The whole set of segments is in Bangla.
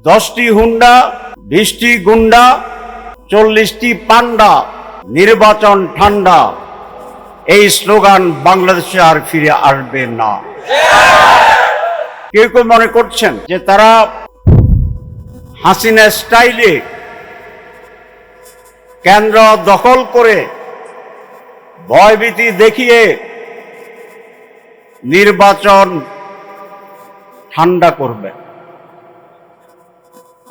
দশটি হুন্ডা, বিশটি গুন্ডা, চল্লিশটি পান্ডা, নির্বাচন ঠান্ডা। এই স্লোগান বাংলাদেশে আর ফিরে আসবে না। কেউ কেউ মনে করছেন যে তারা হাসিনা স্টাইলে কেন্দ্র দখল করে ভয়ভীতি দেখিয়ে নির্বাচন ঠান্ডা করবে।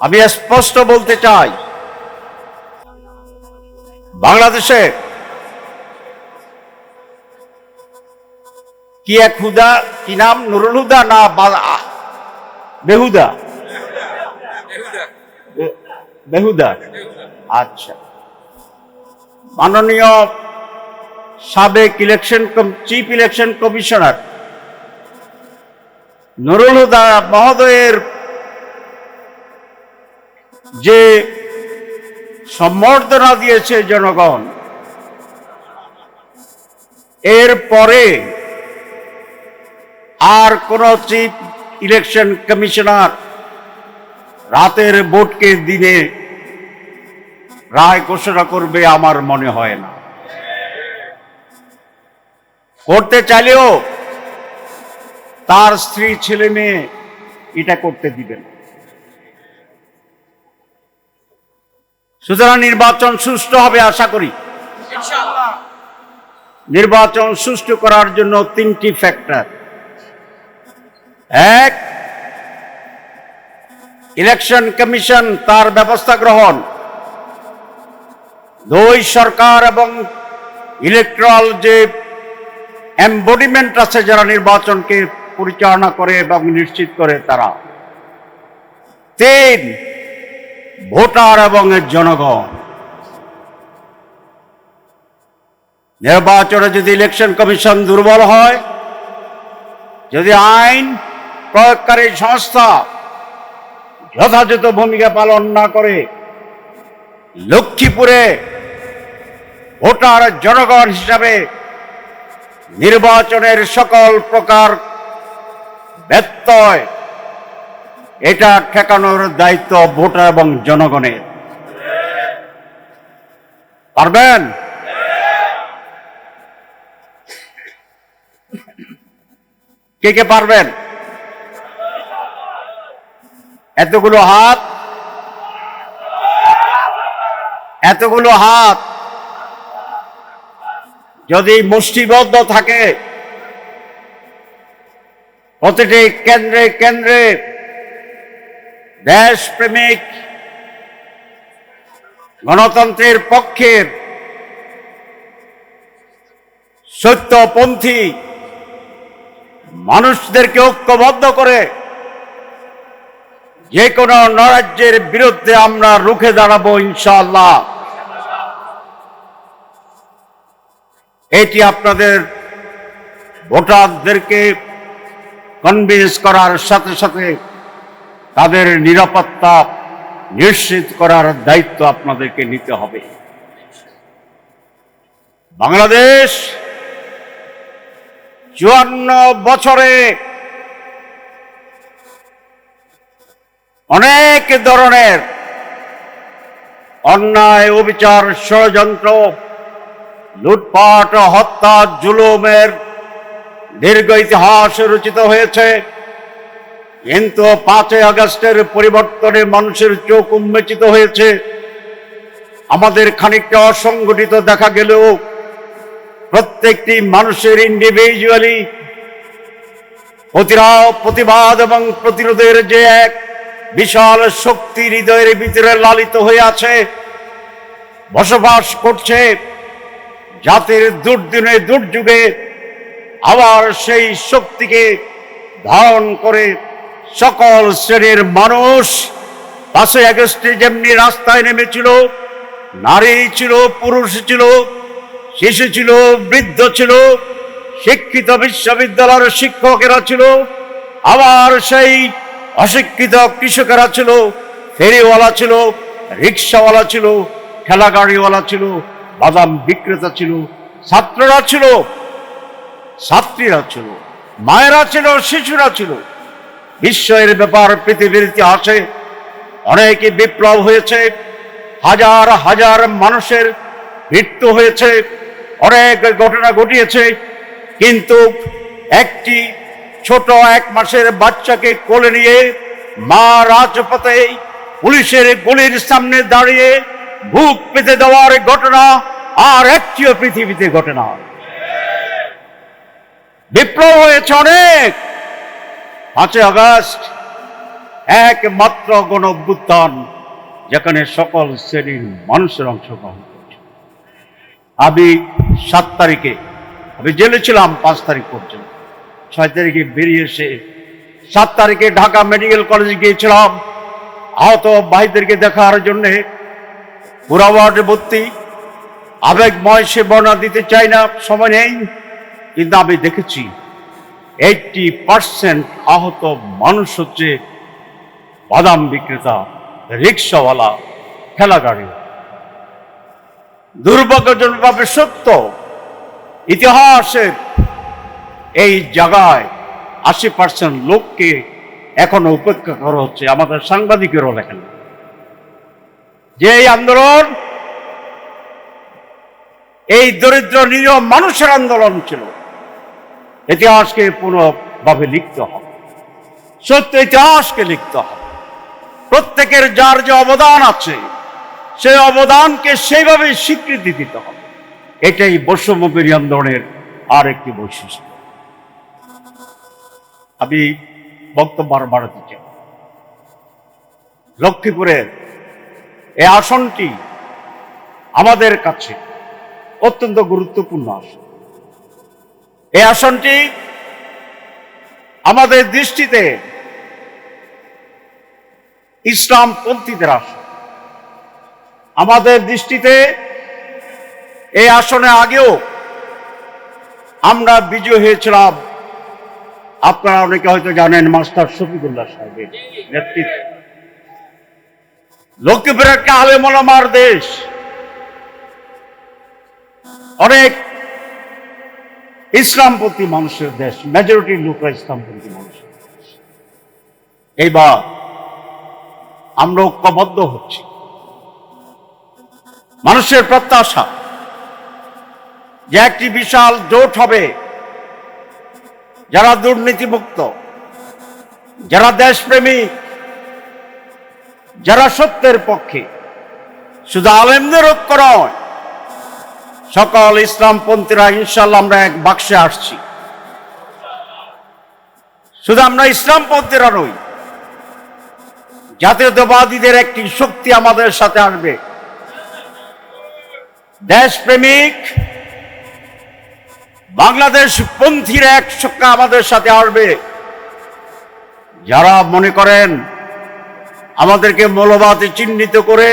আমি স্পষ্ট বলতে চাই, বাংলাদেশে কি এক হুদা, কি নাম? নুরুল হুদা না বেহুদা? বেহুদা। আচ্ছা। মাননীয় সাবেক election chief election commissioner Nurul Huda মহোদয়ের যে সম্বর্ধনা দিয়েছে জনগণ, এর পরে আর কোন চিফ ইলেকশন কমিশনার রাতের ভোটকে দিনে রায় ঘোষণা করবে আমার মনে হয় না। করতে চাইলেও তার স্ত্রী, ছেলে, মেয়ে এটা করতে দিবেন সুতরাং নির্বাচন সুষ্ঠু হবে আশা করি। নির্বাচন সুষ্ঠু করার জন্য তিনটি ফ্যাক্টর। এক ইলেকশন কমিশন তার ব্যবস্থা গ্রহণ। দুই সরকার এবং ইলেকট্রাল যে এম্বডিমেন্ট আছে যারা নির্বাচনকে পরিচালনা করে এবং নিশ্চিত করে তারা। তিন ভোটার এবং এর জনগণ। নির্বাচনে যদি ইলেকশন কমিশন দুর্বল হয়, যদি আইন প্রয়োগকারী সংস্থা যথাযথ ভূমিকা পালন না করে লক্ষ্মীপুরে ভোটার জনগণ হিসাবে নির্বাচনের সকল প্রকার ব্যত্যয় এটা ঠেকানোর দায়িত্ব ভোটার এবং জনগণের। পারবেন? কে কে পারবেন? এতগুলো হাত? এতগুলো হাত? যদি মুষ্টিবদ্ধ থাকে, প্রতিটি কেন্দ্রে কেন্দ্রে দেশপ্রেমিক গণতন্ত্রের পক্ষের সত্যপন্থী মানুষদেরকে ঐক্যবদ্ধ করে যে কোনো নরাজ্যের বিরুদ্ধে আমরা রুখে দাঁড়াবো ইনশাআল্লাহ। এটি আপনাদের ভোটারদেরকে কনভিন্স করার সাথে সাথে তাদের নিরাপত্তা নিশ্চিত করার দায়িত্ব আপনাদেরকে নিতে হবে। বাংলাদেশ চুয়ান্ন বছরে অনেক ধরনের অন্যায়, অবিচার, ষড়যন্ত্র, লুটপাট, হত্যা, জুলুমের দীর্ঘ ইতিহাস রচিত হয়েছে। কিন্তু পাঁচই আগস্টের পরিবর্তনে মানুষের চোখ উন্মেচিত হয়েছে। আমাদের খানিকটা অসংগঠিত দেখা গেলেও প্রত্যেকটি মানুষের ইন্ডিভিজুয়ালি প্রতিরাও প্রতিবাদ এবং প্রতিরোধের যে এক বিশাল শক্তি হৃদয়ের ভিতরে লালিত হয়ে আছে, বসবাস করছে, জাতির দুর্দিনে দুর্যুগে আবার সেই শক্তিকে ধারণ করে সকল শ্রেণির মানুষ পাঁচই আগস্টে যেমনি রাস্তায় নেমেছিল, নারী ছিল, পুরুষ ছিল, শিশু ছিল, বৃদ্ধ ছিল, শিক্ষিত বিশ্ববিদ্যালয়ের শিক্ষকেরা ছিল, আবার সেই অশিক্ষিত কৃষকেরা ছিল, ফেরিওয়ালা ছিল, রিক্সাওয়ালা ছিল ঠেলা গাড়িওয়ালা ছিল, বাদাম বিক্রেতা ছিল, ছাত্ররা ছিল, ছাত্রীরা ছিল, মায়েরা ছিল, শিশুরা ছিল। বিস্ময়ের ব্যাপার পৃথিবীর ইতিহাসে অনেকে বিপ্লব হয়েছে, হাজার হাজার মানুষের মৃত্যু হয়েছে, অনেক ঘটনা ঘটিয়েছে, কিন্তু একটি ছোট এক মাসের বাচ্চাকে কোলে নিয়ে মা রাজপথে পুলিশের গুলির সামনে দাঁড়িয়ে বুক পেতে দেওয়ার ঘটনা আর একটিও পৃথিবীতে ঘটনা বিপ্লব হয়েছে অনেক। পাঁচই আগস্ট একমাত্র গণ অভ্যুত্থান যেখানে সকল শ্রেণির মানুষের অংশগ্রহণ করছে। আমি সাত তারিখে, আমি জেলে ছিলাম পাঁচ তারিখ পর্যন্ত। ছয় তারিখে বেরিয়ে এসে সাত তারিখে ঢাকা মেডিকেল কলেজে গিয়েছিলাম। আহত ভাইদেরকে দেখার জন্যে পুরা ওয়ার্ডে ভর্তি। আবেগময় সে বর্ণনা দিতে চাই না, সময় নেই, কিন্তু আমি দেখেছি এইটটি পার্সেন্ট আহত মানুষ হচ্ছে বাদাম বিক্রেতা, রিক্সাওয়ালা ঠেলা গাড়ি দুর্ভাগ্যজনকভাবে সত্য, ইতিহাসের এই জায়গায় আশি পার্সেন্ট লোককে এখনও উপেক্ষা করা হচ্ছে, আমাদের সাংবাদিকেরও লেখেন যে এই আন্দোলন, এই দরিদ্র, নিরীহ মানুষের আন্দোলন ছিল। ইতিহাসকে পুনঃভাবে লিখতে হবে। সত্য ইতিহাসকে লিখতে হবে। প্রত্যেকের যার যে অবদান আছে, সেই অবদানকে সেইভাবে স্বীকৃতি দিতে হবে। এটাই বৈষম্যবিরী আন্দোলনের আর একটি বৈশিষ্ট্য। আমি বক্তব্য আরও বাড়াতে চাই। লক্ষ্মীপুরের এই আসনটি আমাদের কাছে অত্যন্ত গুরুত্বপূর্ণ আসন। এই আসনটি আমাদের দৃষ্টিতে ইসলামপন্থীদের আসন। আমাদের দৃষ্টিতে এই আসনে আগেও আমরা বিজয় হয়েছিলাম। আপনারা অনেকে হয়তো জানেন মাস্টার শফিকুল্লাহ সাহেবের নেতৃত্বে। লক্ষ্মীপুর একটা আলেমলামার দেশ। অনেক ইসলামপন্থী মানুষের দেশ মেজরিটি লোকরা ইসলামপন্থী মানুষের দেশ। এইবার আমরা ঐক্যবদ্ধ হচ্ছি মানুষের প্রত্যাশা যে একটি বিশাল জোট হবে, যারা দুর্নীতিমুক্ত, যারা দেশপ্রেমিক, যারা সত্যের পক্ষে, শুধু আলেমদের ঐক্য নয় সকল ইসলামপন্থীরা ইনশাল্লাহ আমরা এক বাক্সে আসছি। শুধু আমরা ইসলামপন্থীরা নই, জাতীয়তাবাদীদের একটি শক্তি আমাদের সাথে আসবে। দেশপ্রেমিক বাংলাদেশ পন্থীর এক শক্তি আমাদের সাথে আসবে। যারা মনে করেন, আমাদেরকে মৌলবাদে চিহ্নিত করে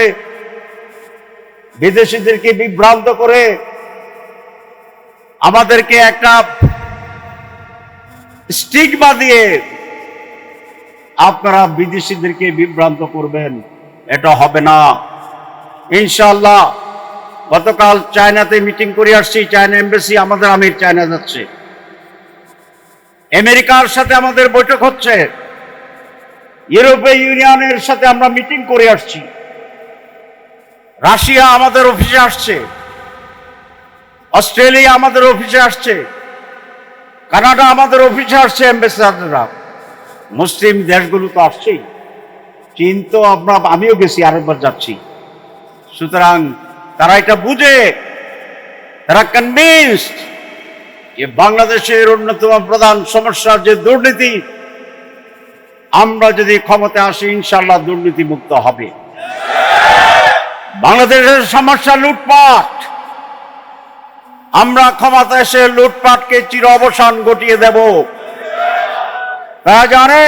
বিদেশিদেরকে বিভ্রান্ত করে আমাদেরকে একটা স্টিগমা দিয়ে আপনারা বিদেশিদেরকে বিভ্রান্ত করবেন। এটা হবে না। ইনশাল্লাহ গতকাল চায়নাতে মিটিং করে আসছি, চায়না এমবেসি আমাদের আমির চায়না যাচ্ছে। আমেরিকার সাথে আমাদের বৈঠক হচ্ছে। ইউরোপীয় ইউনিয়নের সাথে আমরা মিটিং করে আসছি। রাশিয়া আমাদের অফিসে আসছে। অস্ট্রেলিয়া আমাদের অফিসে আসছে। কানাডা আমাদের অফিসে আসছে, অ্যাম্বাসেডাররা। মুসলিম দেশগুলো তো আসছেই। চীন তো আমরা, আমিও গেছি, আরেকবার যাচ্ছি। সুতরাং তারা এটা বুঝে, তারা কনভিন্সড যে বাংলাদেশের অন্যতম প্রধান সমস্যা যে দুর্নীতি, আমরা যদি ক্ষমতা আসি ইনশাল্লাহ দুর্নীতি মুক্ত হবে। বাংলাদেশের সমস্যা লুটপাট। আমরা ক্ষমতা এসে লুটপাটকে চির অবসান ঘটিয়ে দেব। জানে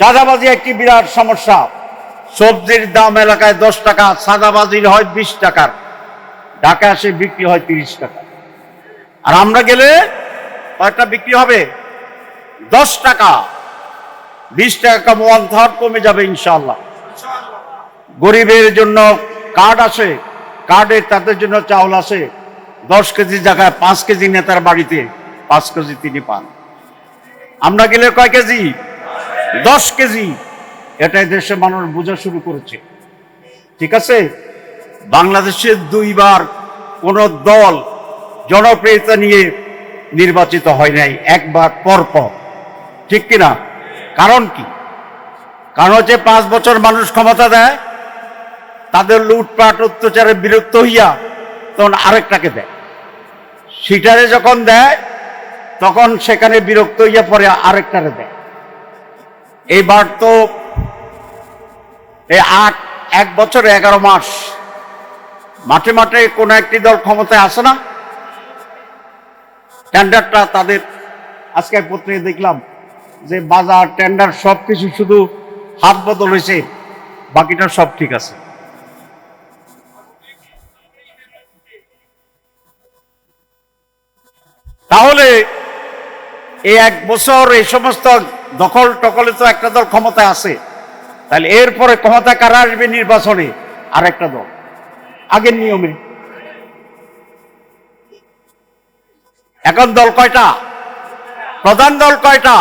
চাঁদাবাজি একটি বিরাট সমস্যা। সবজির দাম এলাকায় দশ টাকা সাদাবাজির হয় বিশ টাকার ঢাকা এসে বিক্রি হয় তিরিশ টাকা। আর আমরা গেলে কয়েকটা বিক্রি হবে, দশ টাকা। বিশ টাকা ওয়ান কমে যাবে ইনশাল্লাহ গরিবের জন্য কার্ড আছে, কার্ডে তাদের জন্য চাউল আছে, দশ কেজি জায়গায় পাঁচ কেজি নেতার বাড়িতে পাঁচ কেজি তিনি পান। আমরা গেলে কয় কেজি? দশ কেজি। এটাই দেশের মানুষ বোঝা শুরু করেছে। ঠিক আছে? বাংলাদেশে দুইবার কোন দল জনপ্রিয়তা নিয়ে নির্বাচিত হয় নাই, একবার পর পর। ঠিক কিনা? কারণ কি? কারণ হচ্ছে পাঁচ বছর মানুষ ক্ষমতা দেয় তাদের লুটপাট অত্যাচারে বিরক্ত হইয়া তখন আরেকটাকে দেয়। সিটারে যখন দেয়, তখন সেখানে বিরক্ত হইয়া পরে আরেকটারে দেয়। এইবার তো এই আট, এক বছর, এগারো মাস, মাঠে মাঠে কোনো একটি দল ক্ষমতায় আসে না। টেন্ডারটা তাদের আজকে পত্রিকা দেখলাম যে বাজার, টেন্ডার সব কিছু শুধু হাত বদল হয়েছে, বাকিটা সব ঠিক আছে। তাহলে এই এক বছর এই সমস্ত দখল টকলে তো একটা দল ক্ষমতায় আছে। তাহলে এরপরে ক্ষমতা কারা আসবে নির্বাচনে? আর একটা দল। আগের নিয়মে। এখন দল কয়টা? প্রধান দল কয়টা?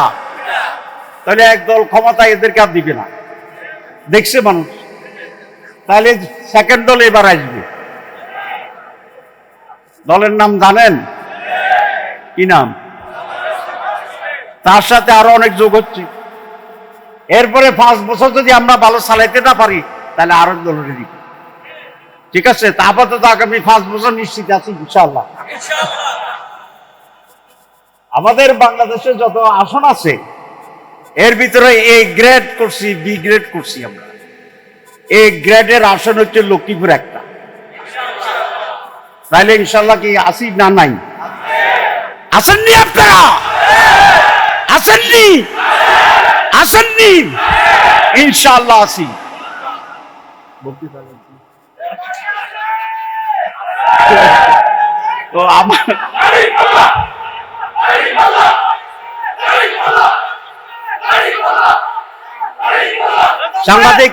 তাহলে এক দল ক্ষমতা এদেরকে আর দিবে না। দেখছে মানুষ। তাহলে সেকেন্ড দল এবার আসবে। দলের নাম জানেন? কি নাম? তার সাথে আরও অনেক যোগ হচ্ছে। এরপরে পাঁচ বছর যদি আমরা ভালো চালাইতে না পারি, তাহলে আরও দলের দিব। ঠিক আছে? তা আপাতত আগামী পাঁচ বছর নিশ্চিত আছি, ইনশাআল্লাহ। আমাদের বাংলাদেশে যত আসন আছে, এর ভিতরে এ গ্রেড করছি বি গ্রেড করছি আমরা। এ গ্রেডের আসন হচ্ছে লক্ষ্মীপুর একটা। তাহলে ইনশাল্লাহ কি আসি না নাই? আসেননি আপনারা? আসেননি? আসেননি? ইনশাল্লাহ আসি। তো আমার সাংবাদিক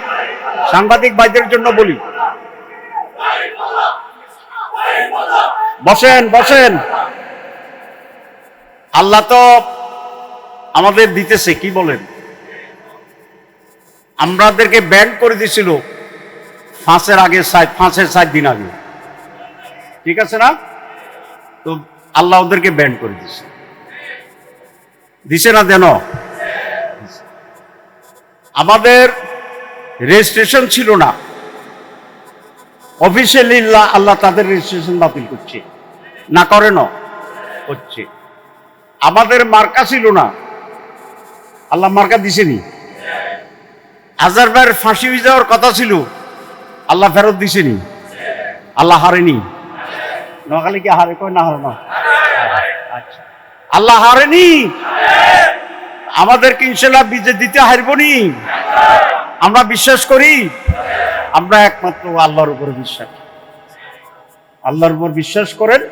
সাংবাদিক ভাইদের জন্য বলি। বসেন বসেন। আল্লাহ তো আমাদের দিতেছে, কি বলেন? আমাদেরকে ব্যান করে দিছিল ফাঁসের আগে সাত ফাঁসের সাত দিন আগে। ঠিক আছে না? তো আল্লাহ ওদেরকে ব্যান করে দিছে। দিছে না দেন আমাদের রেজিস্ট্রেশন ছিল না। অফিসিয়ালি আল্লাহ তাদের রেজিস্ট্রেশন বাতিল করছে। না করে না? হচ্ছে আমাদের মার্কা ছিল না। আল্লাহ মার্কা দিছেনি। আজার ভাইয়ের ফাঁসি যাওয়ার কথা ছিল, আল্লাহ ফেরত দিছেনি। আল্লাহ হারেনি। নোয়াখালী কি হারে? কয় না হারে না? আল্লাহ হারেনি। আমাদেরকে ইনশাল্লাহ বিজয় দিতে হারবনি। আমরা বিশ্বাস করি, আমরা একমাত্র আল্লাহর উপরে বিশ্বাস। আল্লাহর উপর বিশ্বাস করেন,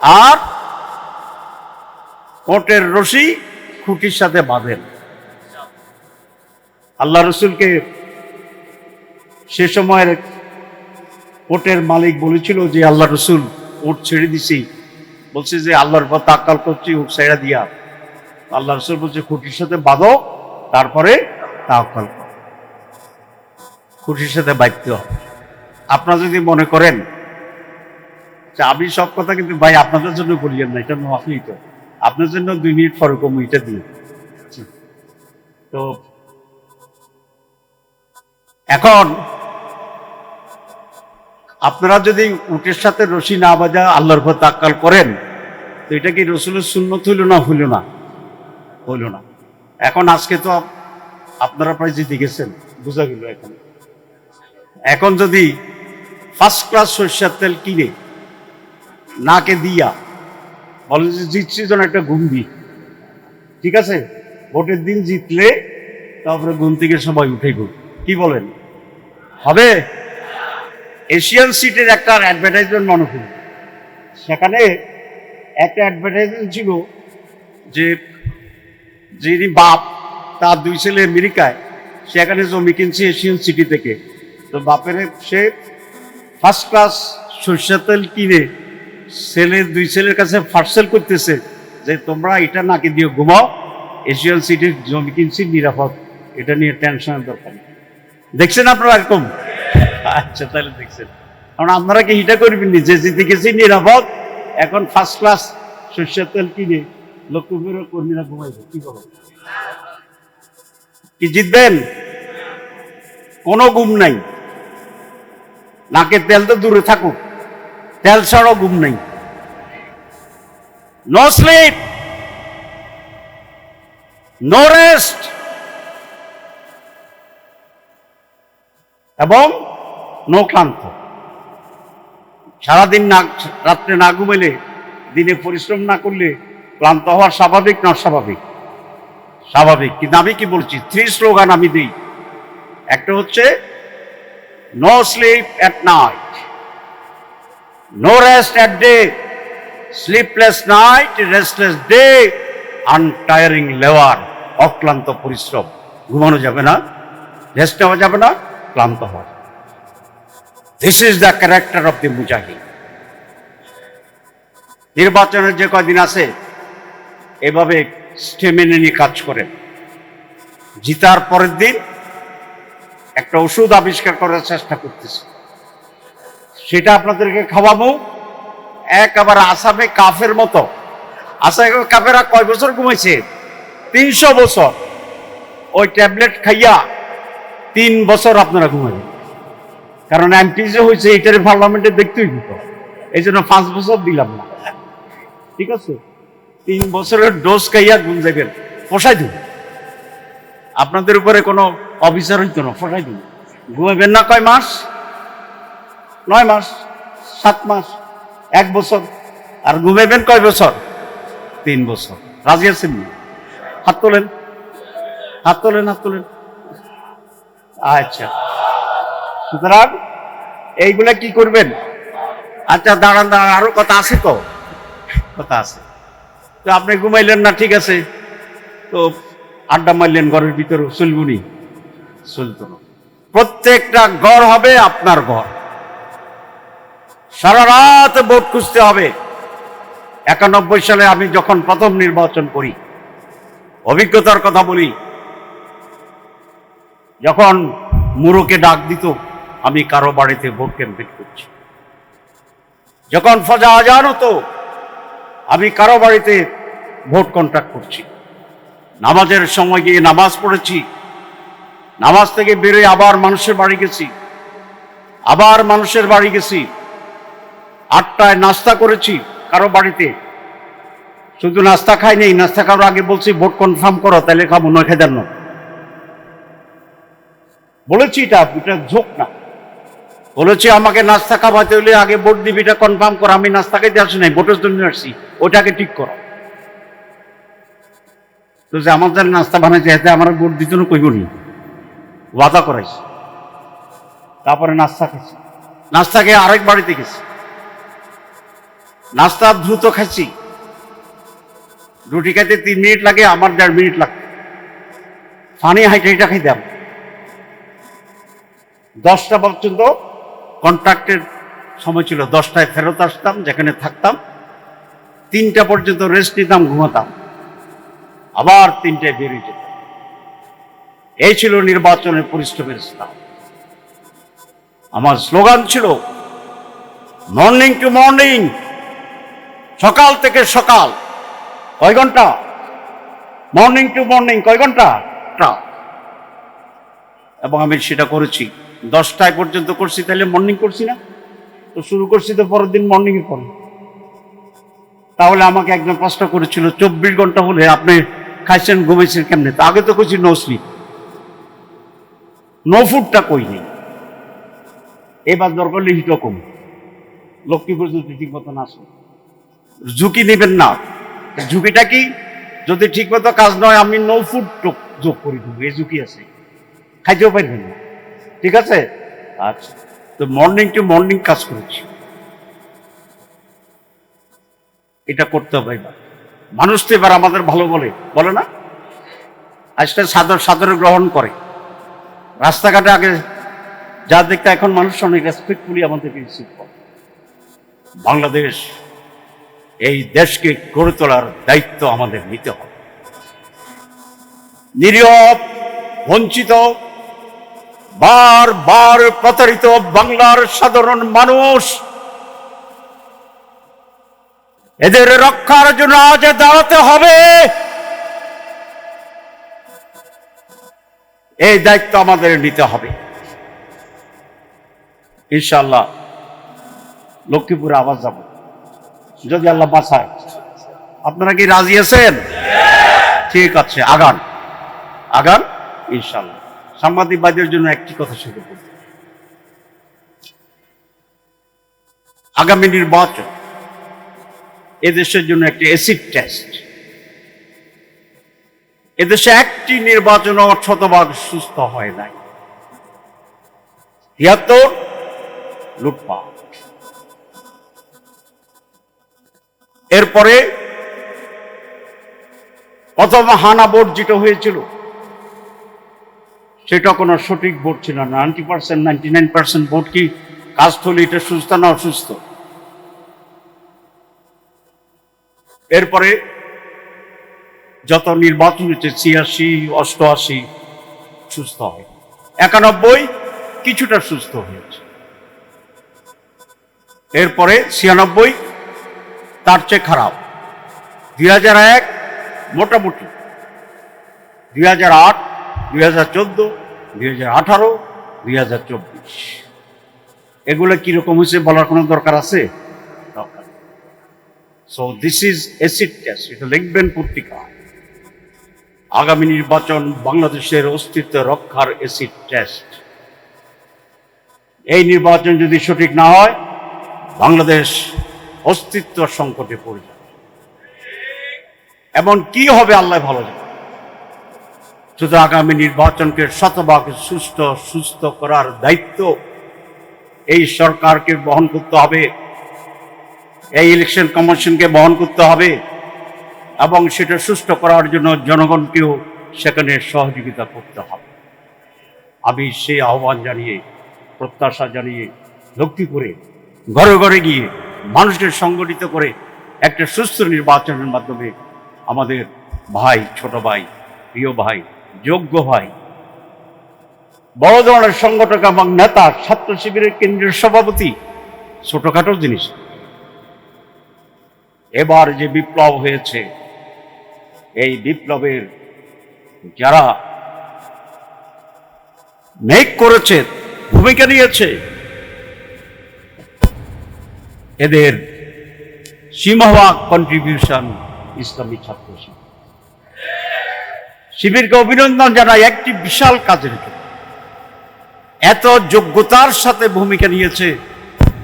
আর কোটের রশি খুঁটির সাথে বাঁধেন। আল্লাহ রসুলকে সে সময়ের কোটের মালিক বলেছিল যে, আল্লাহ রসুল উট ছেড়ে দিছি। বলছে যে, আল্লাহর পর তাক্কাল করছি উট ছেড়ে দিয়া। আল্লাহ রসুল বলছে, খুঁটির সাথে বাঁধো, তারপরে তাক্কাল কর। খুঁটির সাথে হবে। আপনারা যদি মনে করেন যে, আমি সব কথা কিন্তু ভাই আপনাদের জন্য বলিয়েন না, এটা আপনি তো। আপনার জন্য দুই মিনিট পরে কম এটা দিয়ে তো এখন আপনারা যদি উটের সাথে রশি না বাজা আল্লাহর পর তাক্কাল করেন, তো এটা কি রসুলের শূন্যত হইল না হইল না? হইল না। এখন আজকে তো আপনারা প্রায় জিতে গেছেন, বোঝা গেল এখন। এখন যদি ফার্স্ট ক্লাস সরিষার তেল কিনে, নাকে দিয়া যে জিতছি যেন একটা দিই ঠিক আছে? ভোটের দিন জিতলে তারপরে ঘুম থেকে সবাই উঠে গো কি বলেন? হবে? এশিয়ান সিটের একটা অ্যাডভার্টাইজমেন্ট মনে করি। সেখানে একটা অ্যাডভার্টাইজমেন্ট ছিল যে যিনি বাপ, তার দুই ছেলে আমেরিকায়, সেখানে জমি কিনছে এশিয়ান সিটি থেকে। তো বাপের সে ফার্স্ট ক্লাস সরষের তেল কিনে ছেলে দুই ছেলের কাছে পার্সেল করতেছে যে তোমরা এটা নাকি দিয়ে ঘুমাও। এশিয়ান সিটির জমি কিনছি, নিরাপদ। এটা নিয়ে টেনশনের দরকার দেখছেন আপনারা এরকম? আচ্ছা তাহলে দেখছেন। কারণ আপনারা কি হিটা করবেন নি? যে জিতে গেছি, নিরাপদ। এখন ফার্স্ট ক্লাস সর্ষের তেল কিনে লক্ষ্মীপুর কর্মীরা ঘুমাইবে, কি করো কি জিতবেন? কোনো গুম নাই। নাকের তেল তো দূরে থাকুক। তেল ছাড়াও ঘুম নেই। নো স্লিপ নো রেস্ট এবং নো ক্লান্ত। সারাদিন না, রাত্রে না ঘুমাইলে, দিনে পরিশ্রম না করলে ক্লান্ত হওয়া স্বাভাবিক না স্বাভাবিক স্বাভাবিক। কিন্তু আমি কি বলছি? থ্রি স্লোগান আমি দিই। একটা হচ্ছে no sleep at night no rest at day sleepless night restless day untiring লেওয়ার অক্লান্ত পরিশ্রম ঘুমানো যাবে না রেস্ট নেওয়া যাবে না ক্লান্ত হওয়া this is the character of the মুজাহিদ নির্বাচনের যে কয়দিন আছে এভাবে স্টেমিনে নিয়ে কাজ করেন জিতার পরের দিন একটা ওষুধ আবিষ্কার করার চেষ্টা করতেছি সেটা আপনাদেরকে খাওয়াবো। একেবারে আসামে কাফের মতো। আসামে কাফেরা কয় বছর ঘুমাইছে? তিনশো বছর। ওই ট্যাবলেট খাইয়া তিন বছর আপনারা ঘুমাবেন কারণ এমপি যে হয়েছে, এটার পার্লামেন্টে দেখতেই দিত এই জন্য পাঁচ বছর দিলাম না। ঠিক আছে? তিন বছরের ডোজ খাইয়া ঘুম যাবেন পোষাই দিন। আপনাদের উপরে কোনো অফিসার হইতো না পোষাই দিন। ঘুমাবেন না কয় মাস? নয় মাস, সাত মাস, এক বছর, আর ঘুমাবেন কয় বছর? তিন বছর। রাজি আছেন? হাত তোলেন। হাত তোলেন হাত তোলেন। আচ্ছা। সুতরাং এইগুলা কি করবেন? আচ্ছা দাঁড়ান দাঁড়ান, আরও কথা আছে তো? কথা আছে। তো আপনি ঘুমাইলেন না, ঠিক আছে। তো আড্ডা মারলেন, ঘরের ভিতরে চলবুনি চলতো না। প্রত্যেকটা ঘর হবে আপনার ঘর। সারা রাত ভোট খুঁজতে হবে। একানব্বই সালে আমি যখন প্রথম নির্বাচন করি, অভিজ্ঞতার কথা বলি, যখন মুরুকে ডাক দিত, আমি কারও বাড়িতে ভোট ক্যাম্পেন করছি। যখন ফজা আজান হতো, আমি কারও বাড়িতে ভোট কন্ট্যাক্ট করছি। নামাজের সময় গিয়ে নামাজ পড়েছি, নামাজ থেকে বেরোয় আবার মানুষের বাড়ি গেছি, আবার মানুষের বাড়ি গেছি আটটায় নাস্তা করেছি কারও বাড়িতে। শুধু নাস্তা খাই নেই, নাস্তা খাওয়ার আগে বলছি, ভোট কনফার্ম করো, তাহলে খাব, নয় খেদার না। বলেছি এটা এটা ঝোঁক না। বলেছি, আমাকে নাস্তা খাওয়াতে হলে আগে ভোট দিবি, এটা কনফার্ম করো, আমি নাস্তা খাইতে আসি নাই, ভোটের জন্য আসছি ওটাকে ঠিক করো। তো যে আমার যারা নাস্তা বানাইছে, এতে আমার ভোট দিত না কইব নি? ওয়াদা করাইছে। তারপরে নাস্তা খাইছি নাস্তা খেয়ে আরেক বাড়িতে গেছি। নাস্তা দ্রুত খাচ্ছি রুটি খাইতে তিন মিনিট লাগে, আমার দেড় মিনিট লাগতো ফানি হাইটা এটা খাইতাম। দশটা পর্যন্ত কন্ট্রাক্টের সময় ছিল, দশটায় ফেরত আসতাম, যেখানে থাকতাম। তিনটা পর্যন্ত রেস্ট নিতাম, ঘুমাতাম। আবার তিনটায় বেরিয়ে যেতাম। এই ছিল নির্বাচনের পরিশ্রমের স্থান। আমার স্লোগান ছিল মর্নিং টু মর্নিং সকাল থেকে সকাল। কয় ঘণ্টা? মর্নিং টু মর্নিং কয় ঘণ্টা। এবং আমি সেটা করেছি। দশটায় পর্যন্ত করছি, তাহলে মর্নিং করছি না। তো শুরু করছি তো পরের দিন মর্নিং এ পরে। তাহলে আমাকে একজন প্রশ্ন করেছিল, চব্বিশ ঘণ্টা হলে আপনি খাইছেন, ঘুমাইছেন কেমনে? তা আগে তো করছি নো স্লিপ নো ফুডটা কই নেই। এবার দরকার হিটও কম লক্ষ্মীপুর যদি ঠিক মতন আসে। ঝুঁকি নেবেন না। ঝুঁকিটা কি? যদি ঠিক মতো কাজ নয়, আমি নো ফুড যোগ করে দেবো। এই ঝুঁকি আছে। খাইতেও পারবেন না। ঠিক আছে? আচ্ছা। তো মর্নিং টু মর্নিং কাজ করেছি। এটা করতে হবে এবার। মানুষ তো এবার আমাদের ভালো বলে। বলে না? আজকাল সাদর, সাদরে গ্রহণ করে। রাস্তাঘাটে আগে যা দেখতে এখন মানুষ অনেক রেসপেক্টফুলি আমাদেরকে রিসিভ করে। বাংলাদেশ এই দেশকে গড়ে তোলার দায়িত্ব আমাদের নিতে হবে। নিরীহ, বঞ্চিত বার বার প্রতারিত বাংলার সাধারণ মানুষ, এদের রক্ষার জন্য আজ দাঁড়াতে হবে। এই দায়িত্ব আমাদের নিতে হবে। ইনশাল্লাহ লক্ষ্মীপুরে আবার যাব যদি আল্লাহ বাঁচায়। আপনারা কি রাজি আছেন? ঠিক আছে, আগান। আগান ইনশাল্লাহ সাংবাদিকবাদের জন্য একটি কথা শুরু করব। আগামী নির্বাচন এদেশের জন্য একটি এসিড টেস্ট এদেশে একটি নির্বাচন শতভাগ সুস্থ হয় নাই। তিয়াত্তর লুটপাট। এরপরে প্রথম হানা ভোট যেটা হয়েছিল, সেটা কোনো সঠিক ভোট ছিল না। Ninety percent, ninety nine percent vote কি কাস্ট হলে এটা সুস্থ না অসুস্থ? এরপরে যত নির্বাচন হচ্ছে ছিয়াশি, অষ্টআশি সুস্থ হয়। একানব্বই কিছুটা সুস্থ হয়েছে। এরপরে ছিয়ানব্বই তার চেয়ে খারাপ। দুই হাজার এক, মোটামুটি। দুই হাজার আট, দুই হাজার চোদ্দ, দুই হাজার আঠারো, দুই হাজার চব্বিশ। এগুলো কীরকম হয়েছে বলার কোনো দরকার আছে? দরকার so this is acid test এটা লিখবেন পত্রিকা। আগামী নির্বাচন বাংলাদেশের অস্তিত্ব রক্ষার এসিড টেস্ট এই নির্বাচন যদি সঠিক না হয়, বাংলাদেশ অস্তিত্ব সংকটে পড়ে যাবে। এমন কি হবে আল্লাহ ভালো জানে। শুধু আগামী নির্বাচনকে শতভাগ সুস্থ সুস্থ করার দায়িত্ব এই সরকারকে বহন করতে হবে, এই ইলেকশন কমিশনকে বহন করতে হবে এবং সেটা সুষ্ঠু করার জন্য জনগণকেও সেখানে সহযোগিতা করতে হবে। আমি সেই আহ্বান জানিয়ে, প্রত্যাশা জানিয়ে লক্ষ্মী করে ঘরে ঘরে গিয়ে মানুষদের সংগঠিত করে একটা সুস্থ নির্বাচনের মাধ্যমে আমাদের ভাই, ছোট ভাই, প্রিয় ভাই, যোগ্য ভাই, বড় ধরনের সংগঠক এবং নেতা, ছাত্র শিবিরের কেন্দ্রীয় সভাপতি, ছোটখাটো জিনিস। এবার যে বিপ্লব হয়েছে, এই বিপ্লবের যারা মেক করেছে, ভূমিকা নিয়েছে এদের সীমাহা কন্ট্রিবিউশন ইসলামী ছাত্র শিবিরকে অভিনন্দন জানাই একটি বিশাল কাজের জন্য। এত যোগ্যতার সাথে ভূমিকা নিয়েছে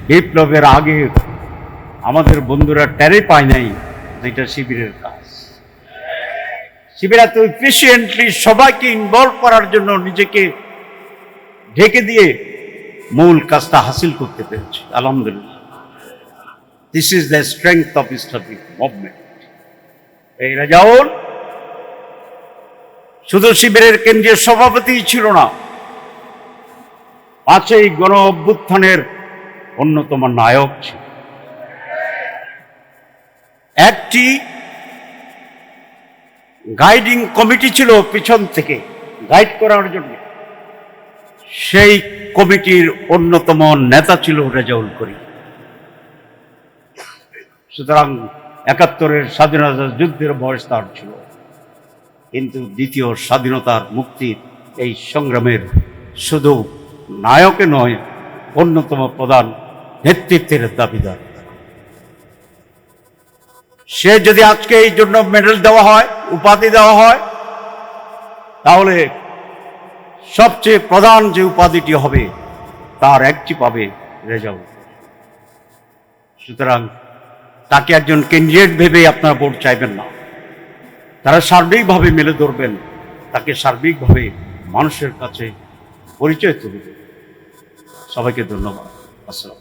বিপ্লবের আগে আমাদের বন্ধুরা টেরে পায় নাই যেটা শিবিরের কাজ। শিবির এত এফিসিয়েন্টলি সবাইকে ইনভলভ করার জন্য নিজেকে ঢেকে দিয়ে মূল কাজটা হাসিল করতে পেরেছে, আলহামদুলিল্লাহ। This is the strength of Islamic movement এই রাজাউল, শুধু শিবিরের কেন্দ্রীয় সভাপতি ছিল না, পাঁচই গণ অভ্যুত্থানের অন্যতম নায়ক ছিল। একটি গাইডিং কমিটি ছিল পিছন থেকে, গাইড করার জন্য। সেই কমিটির অন্যতম নেতা ছিল রেজাউল করিম। সুতরাং একাত্তরের স্বাধীনতা যুদ্ধের বয়স তার ছিল। কিন্তু দ্বিতীয় স্বাধীনতার মুক্তির এই সংগ্রামের শুধু নায়কে নয়, অন্যতম প্রধান নেতৃত্বের দাবিদার। সে যদি আজকে এই জন্য মেডেল দেওয়া হয়, উপাধি দেওয়া হয়, তাহলে সবচেয়ে প্রধান যে উপাধিটি হবে, তার একটি পাবে রেজাউল। সুতরাং তাকে একজন ক্যান্ডিডেট ভেবে আপনারা ভোট চাইবেন না। তারা সার্বিকভাবে মেলে ধরবেন, তাকে সার্বিকভাবে মানুষের কাছে পরিচয় তুলে দেবেন। সবাইকে ধন্যবাদ। আসসালাম